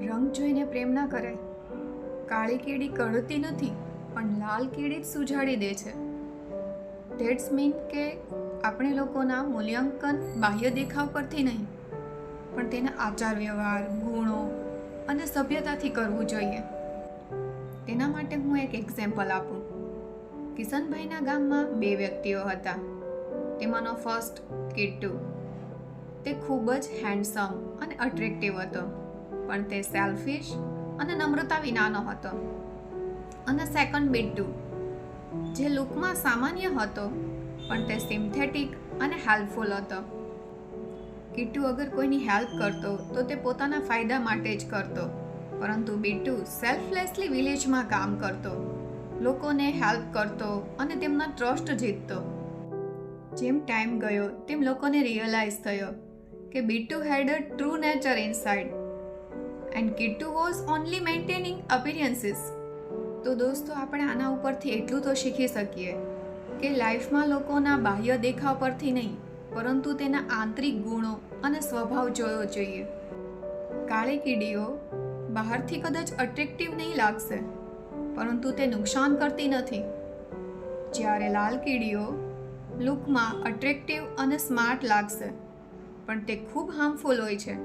રંગ જોઈને પ્રેમ ના કરાય કાળી કીડી કળતી નથી, પણ લાલ કીડી જ સુજાડી દે છે. ધેટ્સ મીન કે આપણે લોકોના મૂલ્યાંકન બાહ્ય દેખાવ પરથી નહીં, પણ તેના આચાર વ્યવહાર, ગુણો અને સભ્યતાથી કરવું જોઈએ. તેના માટે હું એક એક્ઝામ્પલ આપું. કિશનભાઈના ગામમાં બે વ્યક્તિઓ હતા. તેમાંનો ફર્સ્ટ કિટ્ટુ. તે ખૂબ જ હેન્ડસમ અને અટ્રેક્ટિવ હતો. પણ તે સેલ્ફિશ અને નમ્રતા વિનાનો હતો. અને સેકન્ડ બિટ્ટુ જે લુકમાં સામાન્ય હતો, પણ તે સિન્થેટિક અને હેલ્પફુલ હતો. કિટ્ટુ અગર કોઈની હેલ્પ કરતો, તો તે પોતાના ફાયદા માટે જ કરતો. પરંતુ બિટ્ટુ સેલ્ફલેસલી વિલેજમાં કામ કરતો. લોકોને હેલ્પ કરતો અને તેમના ટ્રસ્ટ જીતતો. જેમ ટાઈમ ગયો, તેમ લોકોને રિયલાઇઝ થયો કે Bittu had a true nature inside and Kittu was only maintaining appearances તો દોસ્તો, આપણે આના ઉપરથી એટલું તો શીખી શકીએ કે લાઈફમાં લોકોના બાહ્ય દેખાવ પરથી નહીં, પરંતુ તેના આંતરિક ગુણો અને સ્વભાવ જોયો જોઈએ. કાળી કીડીઓ બહારથી કદાચ અટ્રેક્ટિવ નહીં લાગશે, પરંતુ તે નુકસાન કરતી નથી. જ્યારે લાલ કીડીઓ લુકમાં અટ્રેક્ટિવ અને સ્માર્ટ લાગશે, પણ તે ખૂબ હાર્મફુલ હોય છે.